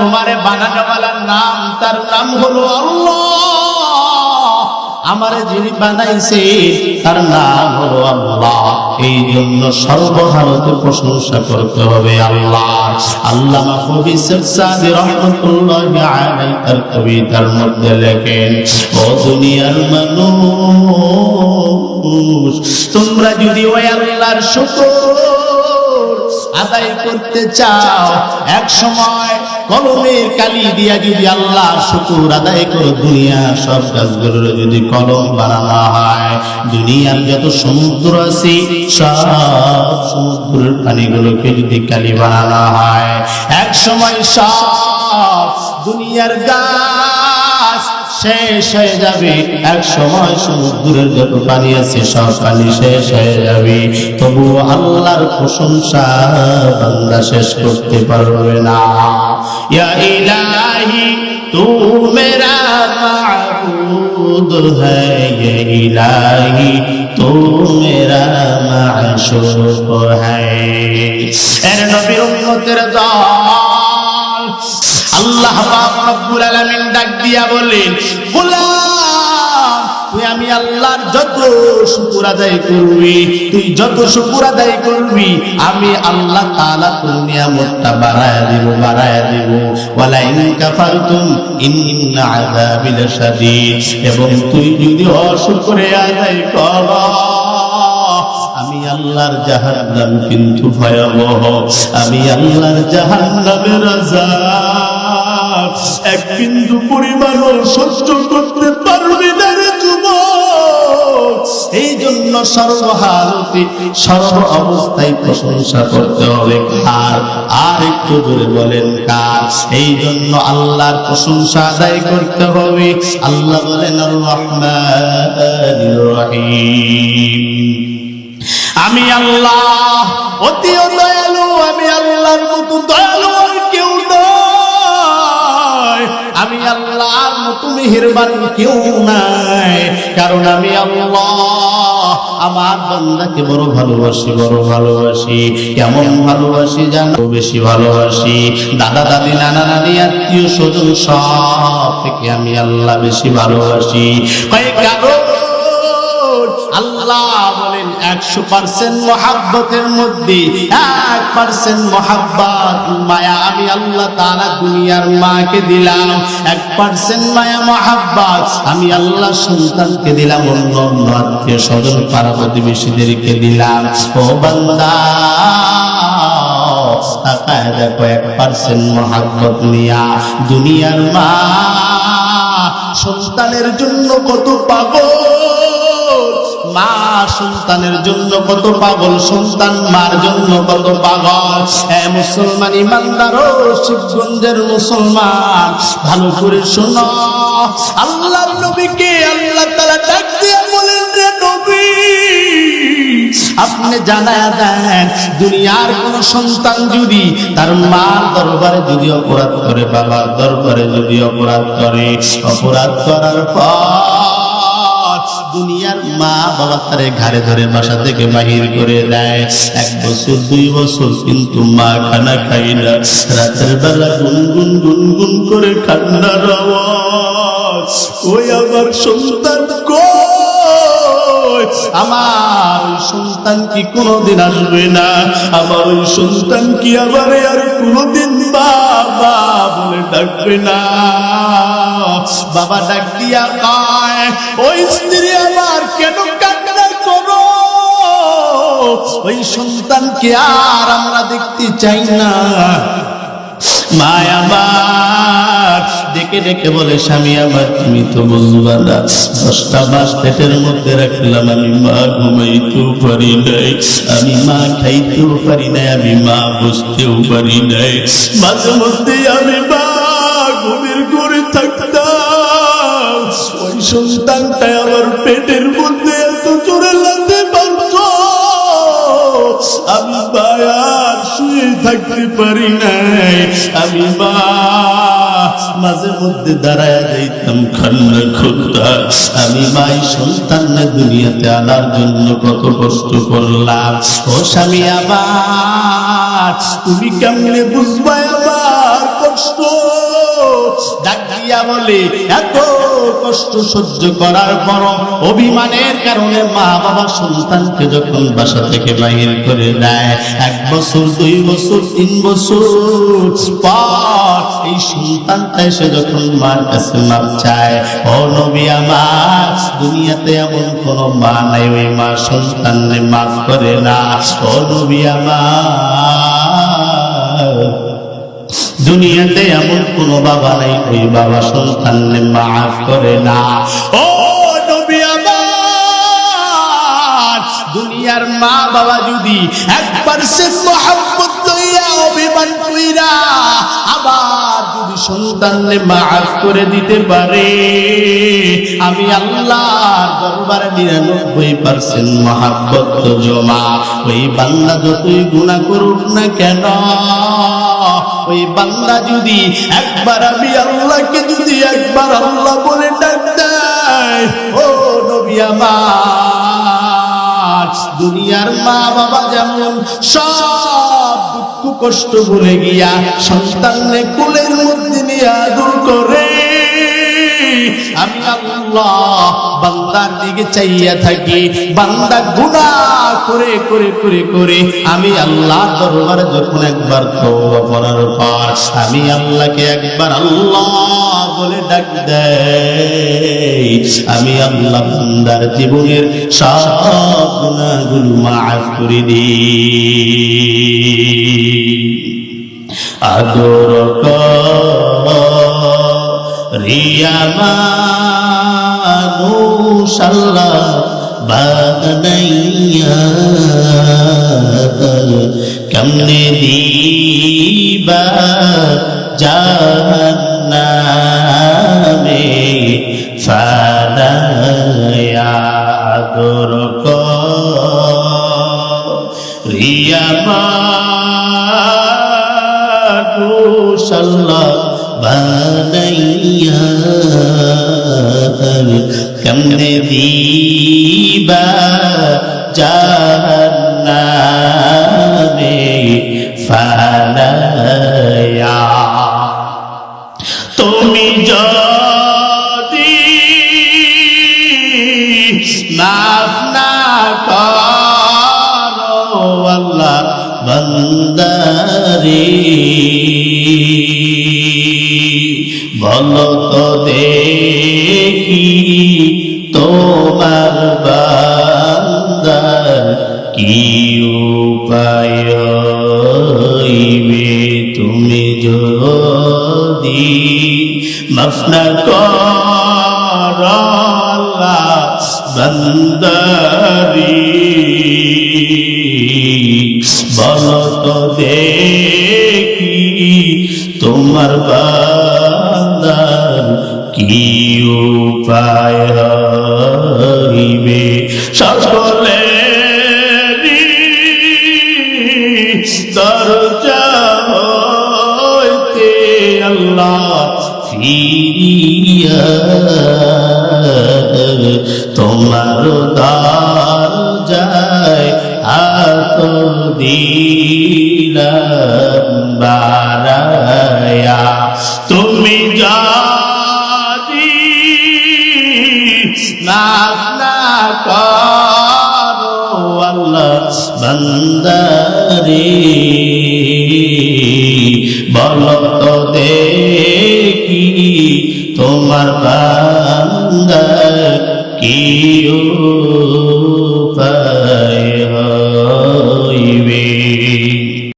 তোমারে বানানোওয়ালার নাম, তার নাম হলো আল্লাহ। আমারে যিনি বানাইছে, তার নাম হলো আল্লাহ। এই জন্য সর্বভারতে প্রশংসা করতে হবে আল্লাহ। আল্লাহ কবি সাদি রহমতুল্লাহ আলাই তার কবিতার মধ্যে লেখেন, ও দুনিয়ার মানুষ, তোমরা যদি ওই আল্লাহর শুকর আদায় করতে চাও, এক সময় কলমের কালি দিয়া যদি আল্লাহ শুকুর আদায় করো দুনিয়া, সব গাছগুলোর যদি কলম বানানো হয়, দুনিয়ার যত সমুদ্র আছে, সব সমুদ্রের পানিগুলোকে যদি কালি বানানো হয়, এক সময় সব দুনিয়ার গাছ শেষ হয়ে যাবে। এক সময় সমুদ্রের যত পানি আছে, সব পানি শেষ হয়ে যাবে। তবু আল্লাহর প্রশংসা বান্দা শেষ করতে পারবে না। ইলাহি তু মেরা দল আল্লাহ ডাক দিয়া বলেন তুই আমি আল্লাহর যত শুকুর আদায় করবি, তুই যত শুকুর আদায় করবি, আমি আল্লাহ তাআলা তোর নিয়ামতটা বাড়ায়া দিব বাড়ায়া দিব। ওয়ালা ইন কাফারতুম, ইন্না আযাবি লাশাদীদ। এবং তুই যদি অশুকরে আদায় কর, আমি আল্লাহর জাহান্নাম কিন্তু ভয়াবহ। আমি আল্লাহর জাহান্নামের আযাব। এক বিন্দু পরিমাণও সহ্য করতে পারবি না। জন্য সর্বহারতে, সর্ব অবস্থায় প্রশংসা করতে হবে। কার আর একটু জোরে বলেন, কার? এই জন্য আল্লাহর প্রশংসা আদায় করতে হবে। আল্লাহ বলেন আর আমি আল্লাহ, অতি দয়ালু, আমি আল্লাহর মতো দয়ালু আর কেউ নয় আমি আল্লাহর মতো মেহেরবান কেউ নাই, কারণ আমি আল্লাহ। আমার বান্দাকে বড় ভালোবাসি বড় ভালোবাসি। কেমন ভালোবাসি জানো? বেশি ভালোবাসি। দাদা, দাদি, নানা, নানি, আত্মীয় স্বজন সব থেকে আমি আল্লাহ বেশি ভালোবাসি। কয়েক আল্লাহ একশো পার্সেন্ট মহাব্বতের মধ্যে, এক পার্সেন্ট মহাব্বত। মায়া, আমি আল্লাহ তারা দুনিয়ার মাকে দিলাম। এক পার্সেন্ট মায়া মহাব্বত, আমি আল্লাহ সন্তানকে দিলাম, অন্য অন্য আত্মীয় স্বজন পাড়া প্রতিবেশীদেরকে দিলাম। ও বান্দা, তাকায় দেখো, এক পার্সেন্ট মহাব্বত নিয়া দুনিয়ার মা, সন্তানের জন্য কত পাগল। মা সন্তানের জন্য কত পাগল, সন্তান মার জন্য কত পাগল। হ্যাঁ মুসলমান ইমানদার শিবগঞ্জের মুসলমান, ভালো করে শোনো। আল্লাহর নবীকে আল্লাহ তালা ডাক দিয়ে বলেন রে নবী, আপনি জানায় দেন, দুনিয়ার কোন সন্তান যদি তার মার দরবারে যদি অপরাধ করে, বাবার দরবারে যদি অপরাধ করে, অপরাধ করার পর দুনিয়ার মা বাবা তারে ঘাড়ে ধরে বাসা থেকে বাহির করে দেয়। এক বছর, দুই বছর কিন্তু মা খানা খাই না। রাতের বেলা গুনগুন গুনগুন করে কান্নার আওয়াজ। ওই আমার সন্তান আমার সন্তান কি কোনোদিন আসবে না? আমার ওই সন্তান কি আবার আর কোনোদিন বাবা বলে ডাকবে না? বাবা ডাক দিয়া কয়, ওই স্ত্রী আমার কেন করো? ওই সন্তানকে আর আমরা দেখতে চাই না। বলে, স্বামী আমার, তুমি তো দশটা মাস পেটের মধ্যে রাখলাম, আমি মা ঘুমাইতেও পারি নাই। আমি মা খাইতেও পারি নাই, আমি মা বুঝতেও পারি নাই। মাঝে মধ্যে আমি মা ঘুমের ঘরে থাকতাম। ওই সন্তানটা আমার পেটের মধ্যে এত জোরে লাগতে পারত আমি মায়ার শুয়ে থাকতে পারি নাই। আমি মা মাঝে মধ্যে দাঁড়ায় যাইতাম খান্না আমি মাই সন্তান না দুনিয়াতে আনার জন্য কত কষ্ট করলাম। ও স্বামী আমার, তুমি কেমনে আমার কষ্ট? দিয়া বলে এত কষ্ট সহ্য করার পর অভিমানের কারণে মা বাবা সন্তানকে যখন বাসা থেকে বাহির করে দেয়, এক বছর, দুই বছর, তিন বছর এই সন্তানটা এসে যখন মার কাছে মাপ চায়, ও নবী আমার, দুনিয়াতে এমন কোন মা নাই, ওই মা সন্তানকে মাফ করে না। ও নবী আমার দুনিয়াতে এমন কোন বাবা নাই, ওই বাবা সন্তানকে মাফ করে না। ও দুনিয়ার মা বাবা যদি একবার সে মোহাম্মত অভিমান কইরা আবার যদি মাফ করে দিতে পারে। আমি আল্লাহর দরবারে নিরানব্বই পার্সেন্ট মহাব্বত জমা। ওই বান্দা যতই গুণা করুক না কেন, ওই বান্দা যদি একবার আমি আল্লাহকে যদি একবার আল্লাহ বলে ডাক ও নবী আমার, দুনিয়ার মা বাবা যেমন সব কষ্ট ভুলে গিয়া সন্তানে কুলের মধ্যে নিয়ে আদর করে। আমি আল্লাহ বান্দার দিকে চাইয়া থাকি। বান্দা গুণা করে করে করে করে আমি আল্লাহ দরবারে যখন একবার তো করার পর আমি আল্লাহকে একবার আল্লাহ বলে ডাক দেই আমি আল্লাহ বান্দার জীবনের সব গুনাহগুলো মাফ করে দিই। আদর রিয়া মানুষ আল্লাহ কেমনে দিবা জাহান্নামে। আদর রিয়া মানুষ আল্লাহ বানাইয়া কেমনে দিবা জাহান্নামে ফালায়া না বন্দারি বলো তো দেখি তোমার বান্দার কি উপায় তুমি যদি মাফ কর বন্দারি বলো তো দেখি তোমার বান্দার কি উপায় হইবে সকলে দরজা আল্লাহ ফিরিয়া তোমার হাত দিলাম বারায়া তুমি যদি না না করো আল্লাহ বন্দারে, বলো তো দেখি তোমার বান্দা কি